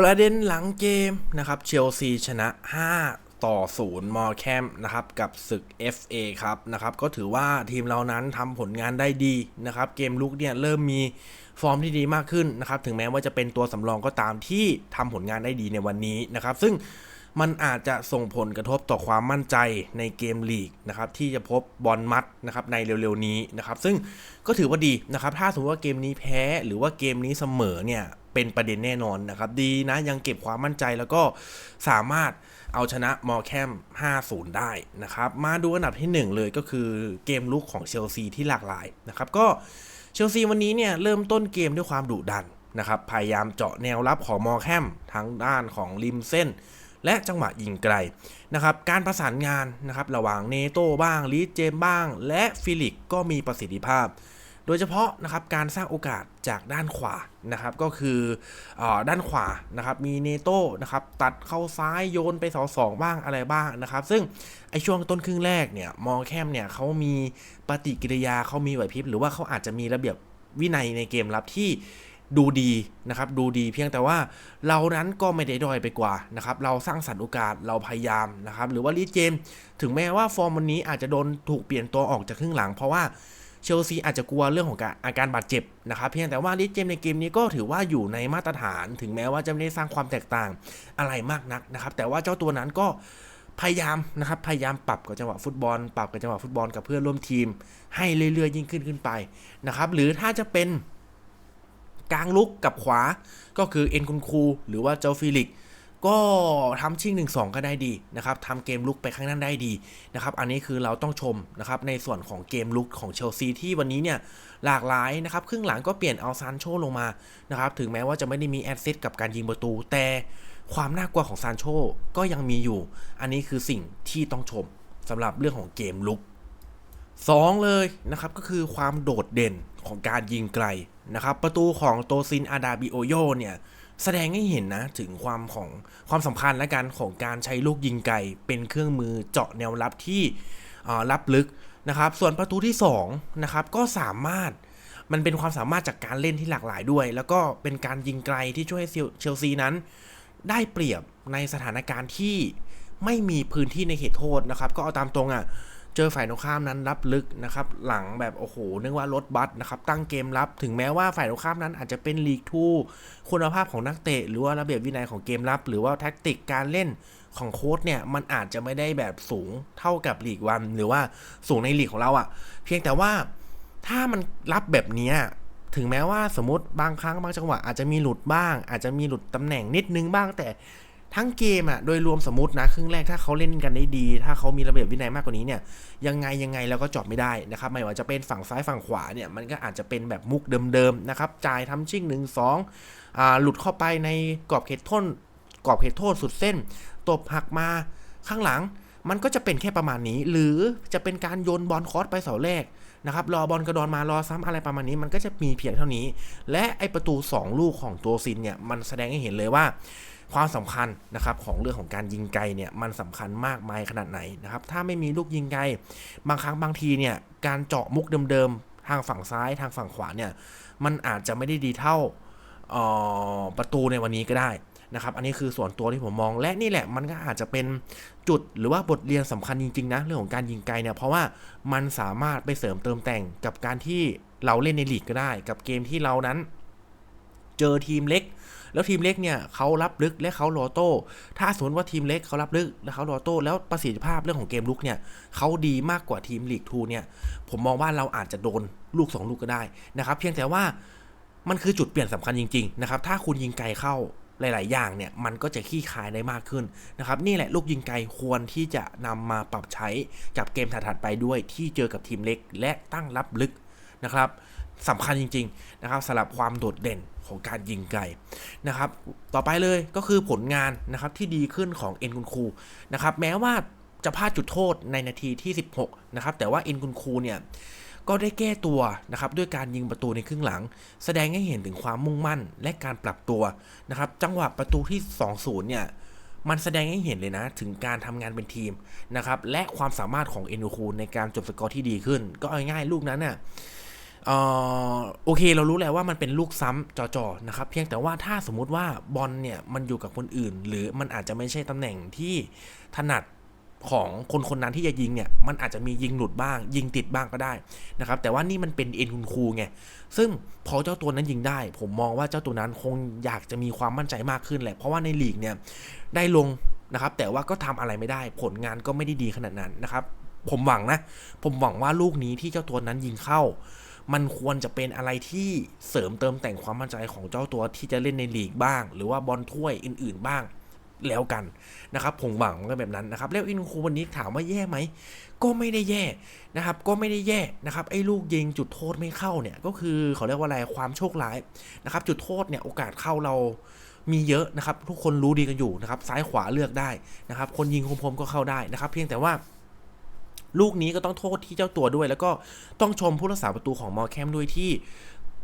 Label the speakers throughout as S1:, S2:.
S1: ประเด็นหลังเกมนะครับเชลซีชนะ 5 ต่อ 0 มอร์แคมนะครับกับศึก FA ครับนะครับก็ถือว่าทีมเรานั้นทำผลงานได้ดีนะครับเกมลุกเนี่ยเริ่มมีฟอร์มที่ดีมากขึ้นนะครับถึงแม้ว่าจะเป็นตัวสำรองก็ตามที่ทำผลงานได้ดีในวันนี้นะครับซึ่งมันอาจจะส่งผลกระทบต่อความมั่นใจในเกมลีกนะครับที่จะพบบอลมัดนะครับในเร็วๆนี้นะครับซึ่งก็ถือว่าดีนะครับถ้าสมมติว่าเกมนี้แพ้หรือว่าเกมนี้เสมอเนี่ย เป็นประเด็นแน่นอนนะครับ ดีนะยังเก็บความมั่นใจแล้วก็สามารถเอาชนะมอร์แคม 5-0 ได้นะครับ มาดูอันดับที่ 1 เลยก็คือเกมลุกของเชลซีที่หลากหลายนะครับก็เชลซีวันนี้เนี่ยเริ่มต้นเกมด้วยความดุดันนะครับพยายามเจาะแนวรับของมอร์แคมทั้งด้านของริมเส้น และจังหวะยิงไกลนะครับการประสานงานนะครับระหว่างเนโต้บ้างลีเจมบ้าง และฟิลิกก็มีประสิทธิภาพ โดยเฉพาะนะครับการสร้างโอกาสจากด้านขวานะครับก็คืออด้านขวานะครับมีเนโต้นะครับตัดเข้าซ้ายโยนไปเสาสองบ้างอะไรบ้างนะครับ ซึ่งไอช่วงต้นครึ่งแรกเนี่ยมองแคมเนี่ยเขามีปฏิกิริยาเขามีไหวพริบหรือว่าเขาอาจจะมีระเบียบวินัยในเกมรับที่ดูดีนะครับดูดีเพียงแต่ว่าเรานั้นก็ไม่ได้ดอยไปกว่านะครับเราสร้างสรรค์โอกาสเราพยายามนะครับหรือว่าลีเจม ถึงแม้ว่าฟอร์มวันนี้อาจจะโดนถูกเปลี่ยนตัวออกจากครึ่งหลัง เพราะว่า เชลซีอาจจะกลัวเรื่องของการอาการบาดเจ็บนะครับเพียงแต่ว่าลิเจมในเกมนี้ก็ถือว่าอยู่ในมาตรฐาน ถึงแม้ว่าจะไม่ได้สร้างความแตกต่างอะไรมากนักนะครับ แต่ว่าเจ้าตัวนั้นก็พยายามนะครับ พยายามปรับกับจังหวะฟุตบอล ปรับกับจังหวะฟุตบอลกับเพื่อนร่วมทีม ให้เรื่อยๆ ยิ่งขึ้นขึ้นไปนะครับ หรือถ้าจะเป็นกลางลุกกับขวาก็คือเอ็นคุณคูหรือว่าเจ้าฟิลิก ก็ทำชิง 1 2 ก็ได้ดีนะครับทำเกมลุกไปข้างนั้นได้ดีนะครับ อันนี้คือเราต้องชมนะครับในส่วนของเกมลุกของเชลซีที่วันนี้เนี่ยหลากหลายนะครับ ครึ่งหลังก็เปลี่ยนเอาซานโชลงมานะครับ ถึงแม้ว่าจะไม่ได้มีแอดซิสกับการยิงประตู แต่ความน่ากลัวของซานโชก็ยังมีอยู่ อันนี้คือสิ่งที่ต้องชมสำหรับเรื่องของเกมลุก2 เลยนะครับก็คือความโดดเด่นของการยิงไกลนะครับ ประตูของโตซินอาดาบิโอโยเนี่ย แสดงให้เห็นนะถึงความของความสำคัญและการของการใช้ลูกยิงไกลเป็นเครื่องมือเจาะแนวรับที่รับลึกนะครับ ส่วนประตูที่2นะครับก็สามารถมันเป็นความสามารถจากการเล่นที่หลากหลายด้วย แล้วก็เป็นการยิงไกลที่ช่วยให้เชลซีนั้น ได้เปรียบในสถานการณ์ที่ไม่มีพื้นที่ในเขตโทษนะครับ ก็เอาตามตรงอะ่ะ เจอฝ่ายตรงข้ามนั้นรับลึกนะครับหลังแบบโอ้โหนึกว่ารถบัสนะครับตั้งเกมรับ ถึงแม้ว่าฝ่ายตรงข้ามนั้นอาจจะเป็นลีกทูคุณภาพของนักเตะ หรือว่าระเบียบวินัยของเกมรับ หรือว่าแท็กติกการเล่นของโค้ชเนี่ยมันอาจจะไม่ได้แบบสูงเท่ากับลีกวัน หรือว่าสูงในลีกของเราอะ่ะ เพียงแต่ว่าถ้ามันรับแบบนี้ถึงแม้ว่าสมมติบางครั้งบางจังหวะอาจจะมีหลุดบ้าง อาจจะมีหลุดตำแหน่งนิดนึงบ้างแต่ ทั้งเกมอะโดยรวมสมมตินะครึ่งแรกถ้าเขาเล่นกันได้ดี ถ้าเขามีระเบียบวินัยมากกว่านี้เนี่ยยังไงยังไงเราก็จบไม่ได้นะครับไม่ว่าจะเป็นฝั่งซ้ายฝั่งขวาเนี่ยมันก็อาจจะเป็นแบบมุกเดิมๆนะครับจ่ายทำชิ่งหนึ่งสองหลุดเข้าไปในกรอบเขตโทษกรอบเขตโทษสุดเส้นตบหักมาข้างหลังมันก็จะเป็นแค่ประมาณนี้ หรือจะเป็นการโยนบอลคอสไปเสาแรกนะครับรอบอลกระดอนมารอซ้ำอะไรประมาณนี้ มันก็จะมีเพียงเท่านี้ และไอประตู 2 ลูกของตัวซินเนี่ยมันแสดงให้เห็นเลยว่า ความสำคัญนะครับของเรื่องของการยิงไกลเนี่ยมันสำคัญมากมายขนาดไหนนะครับถ้าไม่มีลูกยิงไกลบางครั้งบางทีเนี่ยการเจาะมุกเดิมๆทางฝั่งซ้ายทางฝั่งขวาเนี่ยมันอาจจะไม่ได้ดีเท่าประตูในวันนี้ก็ได้นะครับ อันนี้คือส่วนตัวที่ผมมอง และนี่แหละมันก็อาจจะเป็นจุดหรือว่าบทเรียนสำคัญจริงๆนะเรื่องของการยิงไกลเนี่ยเพราะว่ามันสามารถไปเสริมเติมแต่งกับการที่เราเล่นในลีกก็ได้ กับเกมที่เรานั้น เจอทีมเล็ก แล้วทีมเล็กเนี่ยเขารับลึกและเขาโลโต้ ถ้าสมมติว่าทีมเล็กเขารับลึกและเขาโลโต้ แล้วประสิทธิภาพเรื่องของเกมลุกเนี่ยเขาดีมากกว่าทีมลีกทูเนี่ย ผมมองว่าเราอาจจะโดนลูก 2 ลูกก็ได้นะครับเพียงแต่ว่ามันคือจุดเปลี่ยนสำคัญจริง ๆ นะครับ ถ้าคุณยิงไกลเข้าหลาย ๆ อย่างเนี่ยมันก็จะขี้คายได้มากขึ้นนะครับนี่แหละลูกยิงไกลควรที่จะนำมาปรับใช้กับเกมถัด ๆ ไปด้วยที่เจอกับทีมเล็ก และตั้งรับลึกนะครับ สำคัญจริงๆนะครับสำหรับความโดดเด่นของการยิงไกลนะครับ ต่อไปเลยก็คือผลงานนะครับที่ดีขึ้นของเอ็นคุณคูนะครับแม้ว่าจะพลาดจุดโทษในนาทีที่ 16 นะครับ แต่ว่าเอ็นคุณคูเนี่ยก็ได้แก้ตัวนะครับด้วยการยิงประตูในครึ่งหลัง แสดงให้เห็นถึงความมุ่งมั่นและการปรับตัวนะครับ จังหวะประตูที่ 2-0 เนี่ยมันแสดงให้เห็นเลยนะ ถึงการทำงานเป็นทีมนะครับและความสามารถของเอ็นคูในการจบสกอร์ที่ดีขึ้น ก็ง่ายๆลูกนั้นน่ะ ออโอเคเรารู้แล้วว่ามันเป็นลูกซ้ำจ่อๆนะครับเพียงแต่ว่าถ้าสมมุติว่าบอลเนี่ยมันอยู่กับคนอื่น หรือมันอาจจะไม่ใช่ตำแหน่งที่ถนัดของคนคนนั้นที่จะยิงเนี่ยมันอาจจะมียิงหลุดบ้าง ยิงติดบ้างก็ได้นะครับแต่ว่านี่มันเป็นเอ็นคุณครูไงซึ่งพอเจ้าตัวนั้นยิงได้ ผมมองว่าเจ้าตัวนั้นคงอยากจะมีความมั่นใจมากขึ้นแหละเพราะว่าในลีกเนี่ยได้ลงนะครับแต่ว่าก็ทำอะไรไม่ได้ผลงานก็ไม่ได้ดีขนาดนั้นนะครับผมหวังนะผมหวังว่าลูกนี้ที่เจ้าตัวนั้นยิงเข้า มันควรจะเป็นอะไรที่เสริมเติมแต่งความมั่นใจของเจ้าตัวที่จะเล่นในลีกบ้าง หรือว่าบอลถ้วยอื่น ๆบ้างแล้วกันนะครับผมหวังกันแบบนั้นนะครับ แล้วอินคูวันนี้ถามว่าแย่ไหม ก็ไม่ได้แย่นะครับ ก็ไม่ได้แย่นะครับ ไอ้ลูกยิงจุดโทษไม่เข้าเนี่ย ก็คือเขาเรียกว่าอะไรความโชคร้ายนะครับ จุดโทษเนี่ยโอกาสเข้าเรามีเยอะนะครับ ทุกคนรู้ดีกันอยู่นะครับ ซ้ายขวาเลือกได้นะครับ คนยิงคมๆก็เข้าได้นะครับ เพียงแต่ว่า ลูกนี้ก็ต้องโทษที่เจ้าตัวด้วย แล้วก็ต้องชมผู้รักษาประตูของมอแคมด้วยที่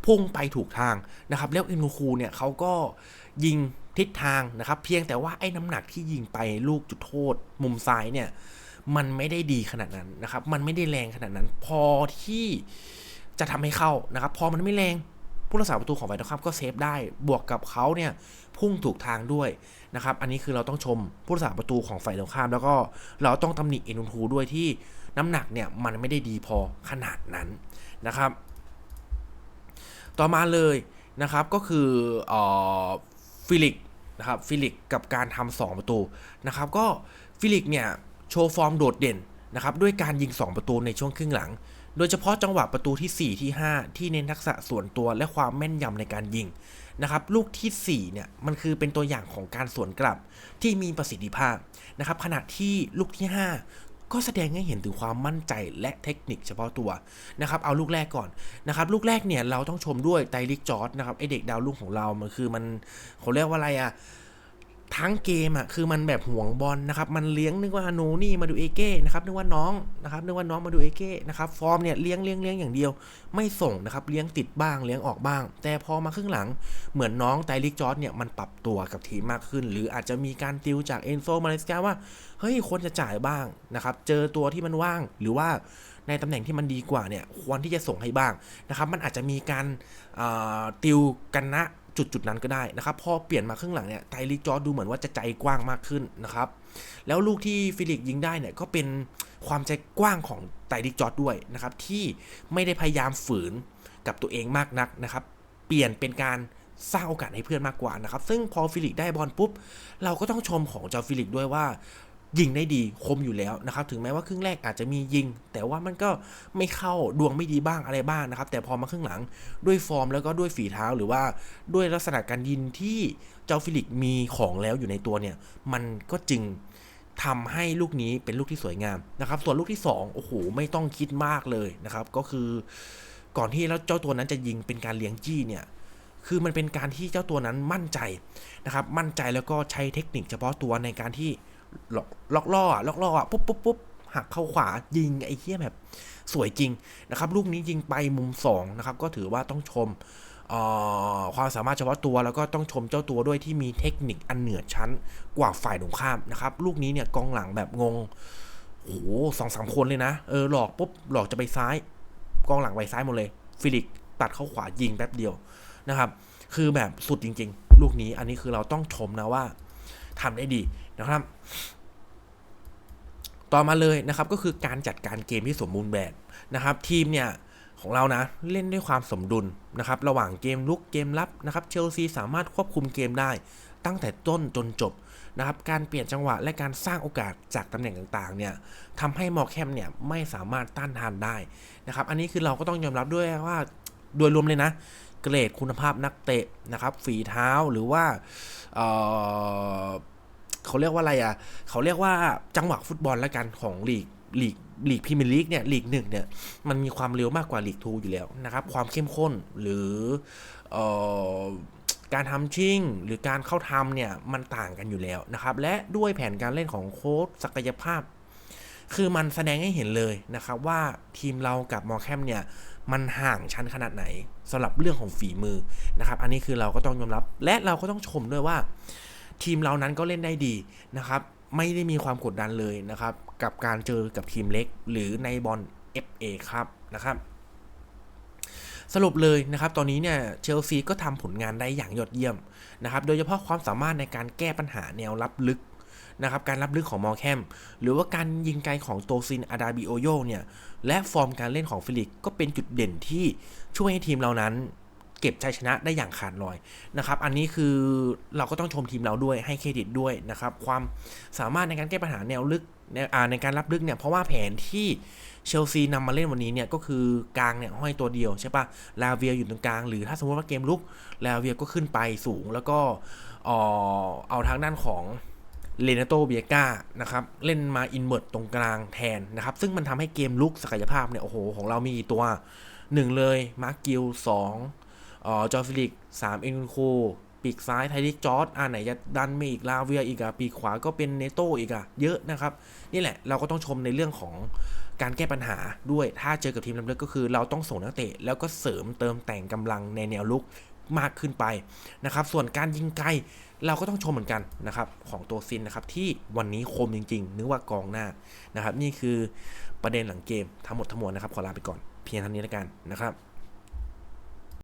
S1: พุ่งไปถูกทางนะครับ แล้วอินคูเนี่ยเขาก็ยิงทิศทางนะครับ เพียงแต่ว่าไอ้น้ำหนักที่ยิงไปลูกจุดโทษ มุมซ้ายเนี่ย มันไม่ได้ดีขนาดนั้นนะครับ มันไม่ได้แรงขนาดนั้น พอที่จะทำให้เข้านะครับ พอมันไม่แรง ผู้รักษาประตูของฝ่ายตรงข้ามก็เซฟได้ บวกกับเขาเนี่ยพุ่งถูกทางด้วยนะครับ อันนี้คือเราต้องชมผู้รักษาประตูของฝ่ายตรงข้าม แล้วก็เราต้องตำหนิเอ็นทูด้วยที่น้ำหนักเนี่ยมันไม่ได้ดีพอขนาดนั้นนะครับ ต่อมาเลยนะครับก็คือเออฟิลิกนะครับฟิลิกกับการทำสองประตูนะครับ ก็ฟิลิกเนี่ยโชว์ฟอร์มโดดเด่นนะครับด้วยการยิง 2 ประตูในช่วงครึ่งหลัง โดยเฉพาะจังหวะประตูที่ 4 ที่ 5 ที่เน้นทักษะส่วนตัวและความแม่นยำในการยิงนะครับลูกที่4เนี่ยมันคือเป็นตัวอย่างของการสวนกลับที่มีประสิทธิภาพนะครับขณะที่ลูกที่ 5 ก็แสดงให้เห็นถึงความมั่นใจและเทคนิคเฉพาะตัวนะครับเอาลูกแรกก่อนนะครับลูกแรกเนี่ยเราต้องชมด้วยไตลิกจอร์ดนะครับไอเด็กดาวรุ่งของเรามันคือมันเขาเรียกว่าอะไรอะ ทั้งเกมอะคือมันแบบห่วงบอลนะครับมันเลี้ยงนึกว่าโนนี่มาดูเอเก้นะครับนึกว่าน้องนะครับนึกว่าน้องมาดูเอเก้นะครับฟอร์มเนี่ยเลี้ยงเลี้ยงเลี้ยงอย่างเดียว ไม่ส่งนะครับเลี้ยงติดบ้างเลี้ยงออกบ้าง แต่พอมาครึ่งหลังเหมือนน้องไตลิกจอร์ดเนี่ยมันปรับตัวกับทีมมากขึ้น หรืออาจจะมีการติวจากเอนโซมาเลสกาว่าเฮ้ยควรจะจ่ายบ้างนะครับเจอตัวที่มันว่างหรือว่าในตำแหน่งที่มันดีกว่าเนี่ยควรที่จะส่งให้บ้างนะครับมันอาจจะมีการติวกันณ จุดจุดนั้นก็ได้นะครับ พอเปลี่ยนมาครึ่งหลังเนี่ยไทลิกจอร์ดดูเหมือนว่าจะใจกว้างมากขึ้นนะครับ แล้วลูกที่ฟิลิกยิงได้เนี่ยก็เป็นความใจกว้างของไทลิกจอร์ดด้วยนะครับที่ไม่ได้พยายามฝืนกับตัวเองมากนักนะครับ เปลี่ยนเป็นการสร้างโอกาสให้เพื่อนมากกว่านะครับ ซึ่งพอฟิลิกได้บอลปุ๊บ เราก็ต้องชมของเจ้าฟิลิกด้วยว่า ยิงได้ดีคมอยู่แล้วนะครับถึงแม้ว่าครึ่งแรกอาจจะมียิง แต่ว่ามันก็ไม่เข้าดวงไม่ดีบ้างอะไรบ้างนะครับ แต่พอมาครึ่งหลังด้วยฟอร์มแล้วก็ด้วยฝีเท้าหรือว่าด้วยลักษณะการยิงที่เจ้าฟิลิกมีของแล้วอยู่ในตัวเนี่ย มันก็จึงทำให้ลูกนี้เป็นลูกที่สวยงามนะครับ ส่วนลูกที่2โอ้โหไม่ต้องคิดมากเลยนะครับ ก็คือก่อนที่แล้วเจ้าตัวนั้นจะยิงเป็นการเลี้ยงจี้เนี่ยคือมันเป็นการที่เจ้าตัวนั้นมั่นใจนะครับ มั่นใจแล้วก็ใช้เทคนิคเฉพาะตัวในการที่ ล็อกล็อกล่อล็อกล่อปุ๊บปุ๊บปุ๊บหักเข้าขวายิงไอ้เหี้ยแบบสวยจริงนะครับ ลูกนี้ยิงไปมุม2นะครับ ก็ถือว่าต้องชมความสามารถเฉพาะตัวแล้วก็ต้องชมเจ้าตัวด้วยที่มีเทคนิคอันเหนือชั้นกว่าฝ่ายตรงข้ามนะครับ ลูกนี้เนี่ยกองหลังแบบงงโอ้โหสองสามคนเลยนะเออหลอกปุ๊บหลอกจะไปซ้าย กองหลังไปซ้ายหมดเลย ฟิลิกตัดเข้าขวายิงแป๊บเดียวนะครับ คือแบบสุดจริง ๆ ลูกนี้อันนี้คือเราต้องชมนะว่า ทำได้ดีนะครับ ต่อมาเลยนะครับก็คือการจัดการเกมที่สมบูรณ์แบบนะครับ ทีมเนี่ยของเรานะเล่นด้วยความสมดุลนะครับระหว่างเกมลุกเกมรับนะครับเชลซีสามารถควบคุมเกมได้ ตั้งแต่ต้นจนจบนะครับการเปลี่ยนจังหวะและการสร้างโอกาสจากตำแหน่งต่างๆเนี่ยทำให้มอแคมเนี่ยไม่สามารถต้านทานได้นะครับอันนี้คือเราก็ต้องยอมรับด้วยว่าโดยรวมเลยนะ เกรดคุณภาพนักเตะนะครับฝีเท้าหรือว่าเเขาเรียกว่าอะไรอะเขาเรียกว่าจังหวะฟุตบอลแล้วกันของลีกลีกลีกพรีเมียร์ลีกเนี่ยลีกหนึ่งเนี่ยมันมีความเร็วมากกว่าลีกทูอยู่แล้วนะครับความเข้มข้นหรือออการทำชิ่งหรือการเข้าทำเนี่ยมันต่างกันอยู่แล้วนะครับและด้วยแผนการเล่นของโค้ชศักยภาพ คือมันแสดงให้เห็นเลยนะครับว่าทีมเรากับมอร์แคมเนี่ย มันห่างชั้นขนาดไหนสำหรับเรื่องของฝีมือนะครับ อันนี้คือเราก็ต้องยอมรับ และเราก็ต้องชมด้วยว่า ทีมเรานั้นก็เล่นได้ดีนะครับ ไม่ได้มีความกดดันเลยนะครับ กับการเจอกับทีมเล็ก หรือในบอล FA ครับนะครับสรุปเลยนะครับ ตอนนี้เนี่ยเชลซีก็ทำผลงานได้อย่างยอดเยี่ยมนะครับ โดยเฉพาะความสามารถในการแก้ปัญหาแนวรับลึกนะครับ การรับลึกของมอร์แคม หรือว่าการยิงไกลของโตซินอาดาบิโอโยเนี่ย และฟอร์มการเล่นของฟิลิกก็เป็นจุดเด่นที่ช่วยให้ทีมเรานั้นเก็บชัยชนะได้อย่างขาดลอยนะครับ อันนี้คือเราก็ต้องชมทีมเราด้วยให้เครดิตด้วยนะครับ ความสามารถในการแก้ปัญหาแนวลึกในในการรับลึกเนี่ยเพราะว่าแผนที่เชลซีนำมาเล่นวันนี้เนี่ยก็คือกลางเนี่ยห้อยตัวเดียวใช่ปะลาเวียอยู่ตรงกลาง หรือถ้าสมมติว่าเกมลุกลาเวียก็ขึ้นไปสูงแล้วก็เอาทางด้านของ เลนาโตเบียกานะครับเล่นมาอินเวอร์ตตรงกลางแทนนะครับ ซึ่งมันทำให้เกมลุกศักยภาพเนี่ยโอ้โหของเรามีกี่ตัวหนึ่งเลยมาร์กิลสองออจอร์ฟิลิกสามเอ็นคูปีกซ้ายไทลิกจอร์ดอ่าไหนจะดันมาอีกลาเวียอีกอะปีกขวาก็เป็นเนโตอีกอะเยอะนะครับ นี่แหละเราก็ต้องชมในเรื่องของการแก้ปัญหาด้วยถ้าเจอกับทีมลำเลิกก็คือ เราต้องส่งนักเตะแล้วก็เสริมเติมแต่งกำลังในแนวลุก มากขึ้นไปนะครับ ส่วนการยิงไกลเราก็ต้องชมเหมือนกันนะครับของตัวซินนะครับที่วันนี้คมจริงๆนึกว่ากองหน้านะครับ นี่คือประเด็นหลังเกมทั้งหมดทั้งมวลนะครับ ขอลาไปก่อนเพียงเท่านี้แล้วกันนะครับ